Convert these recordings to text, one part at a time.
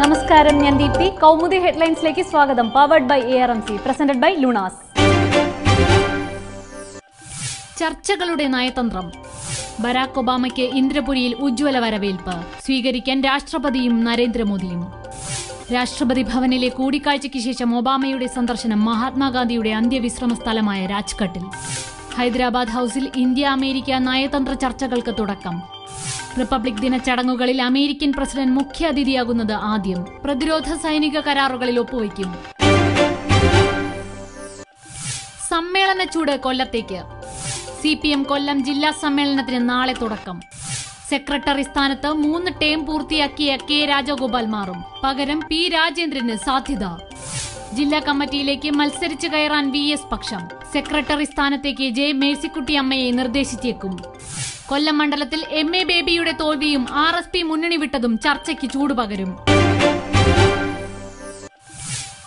നമസ്കാരം ഞാൻ ദീപ്തി. കൗമുദി ഹെഡ്ലൈൻസിലേക്ക് സ്വാഗതം. Powered by A R M C presented by Lunaz ചർച്ചകളുടെ നയതന്ത്രം. ബരാക് ഒബാമയ്ക്ക് ഇന്ദ്രപുരിയിൽ ഉജ്ജ്വല വരവേൽപ്പ്. സ്വീകരിക്കാൻ രാഷ്ട്രപതിയും നരേന്ദ്രമോദിയും. രാഷ്ട്രപതി ഭവനിലെ കൂടിക്കാഴ്ചയ്ക്ക് ശേഷം ഒബാമയുടെ സന്ദർശനം മഹാത്മാഗാന്ധിയുടെ അന്ത്യവിശ്രമ സ്ഥലമായ രാജ്ഘട്ടിൽ. ഹൈദരാബാദ് ഹൌസിൽ ഇന്ത്യ അമേരിക്ക നയതന്ത്ര ചർച്ചകൾക്ക് തുടക്കം. റിപ്പബ്ലിക് ദിന ചടങ്ങുകളിൽ അമേരിക്കൻ പ്രസിഡന്റ് മുഖ്യാതിഥിയാകുന്നത് ആദ്യം. പ്രതിരോധ സൈനിക കരാറുകളിൽ ഒപ്പുവയ്ക്കും. സമ്മേളന ചൂട് കൊല്ലത്തേക്ക്. സി പി എം കൊല്ലം ജില്ലാ സമ്മേളനത്തിന് നാളെ തുടക്കം. സെക്രട്ടറി സ്ഥാനത്ത് മൂന്ന് ടേം പൂർത്തിയാക്കിയ കെ രാജഗോപാൽ മാറും. പകരം പി രാജേന്ദ്രന് സാധ്യത. ജില്ലാ കമ്മിറ്റിയിലേക്ക് മത്സരിച്ചു കയറാൻ വി എസ് പക്ഷം. സെക്രട്ടറി സ്ഥാനത്തേക്ക് ജെ മേഴ്സിക്കുട്ടി അമ്മയെ നിർദ്ദേശിച്ചേക്കും. കൊല്ലം മണ്ഡലത്തിൽ എം എ ബേബിയുടെ തോൽവിയും ആർ എസ് പി മുന്നണി വിട്ടതും ചർച്ചയ്ക്ക് ചൂടുപകരും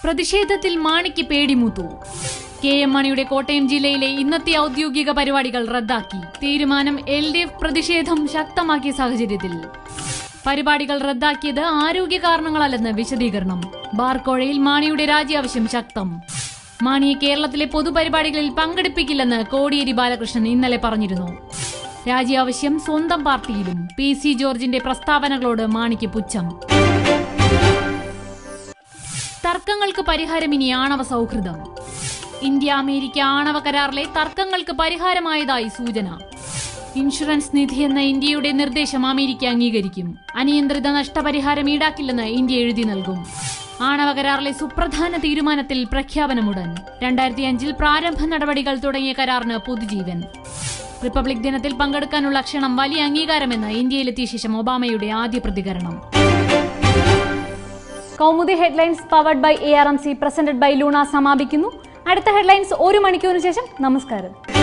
പ്രതിഷേധത്തിൽ മാണിക്ക് പേടിമൂത്തു കെ എം മണിയുടെ കോട്ടയം ജില്ലയിലെ ഇന്നത്തെ ഔദ്യോഗിക പരിപാടികൾ റദ്ദാക്കി. തീരുമാനം എൽ ഡി എഫ് പ്രതിഷേധം ശക്തമാക്കിയ സാഹചര്യത്തിൽ. പരിപാടികൾ റദ്ദാക്കിയത് ആരോഗ്യ കാരണങ്ങളല്ലെന്ന് വിശദീകരണം. ബാർക്കോഴയിൽ മാണിയുടെ രാജി ആവശ്യം ശക്തം. മാണിയെ കേരളത്തിലെ പൊതുപരിപാടികളിൽ പങ്കെടുപ്പിക്കില്ലെന്ന് കോടിയേരി ബാലകൃഷ്ണൻ ഇന്നലെ പറഞ്ഞിരുന്നു. രാജി ആവശ്യം സ്വന്തം പാർട്ടിയിലും പി സി ജോർജിന്റെ പ്രസ്താവനകളോട് മാണിക്ക് പുച്ഛം. തർക്കങ്ങൾക്ക് പരിഹാരം ഇനി ആണവ സൗഹൃദം. ഇന്ത്യ അമേരിക്ക ആണവ കരാറിലെ തർക്കങ്ങൾക്ക് പരിഹാരമായതായി സൂചന. ഇൻഷുറൻസ് നിധി എന്ന ഇന്ത്യയുടെ നിർദ്ദേശം അമേരിക്ക അംഗീകരിക്കും. അനിയന്ത്രിത നഷ്ടപരിഹാരം ഈടാക്കില്ലെന്ന് ഇന്ത്യ എഴുതി നൽകും. ആണവ കരാറിലെ സുപ്രധാന തീരുമാനത്തിൽ പ്രഖ്യാപനമുടൻ. രണ്ടായിരത്തി അഞ്ചിൽ പ്രാരംഭ നടപടികൾ തുടങ്ങിയ കരാറിന് പുതുജീവൻ. റിപ്പബ്ലിക് ദിനത്തിൽ പങ്കെടുക്കാനുള്ള ക്ഷണം വലിയ അംഗീകാരമെന്ന് ഇന്ത്യയിലെത്തിയ ശേഷം ഒബാമയുടെ ആദ്യ പ്രതികരണം. Kaumudi headlines powered by A R M C presented by Luna സമാപിക്കുന്നു. അടുത്ത ഹെഡ്ലൈൻസ് ഒരു മണിക്കൂറിന് ശേഷം നമസ്കാരം.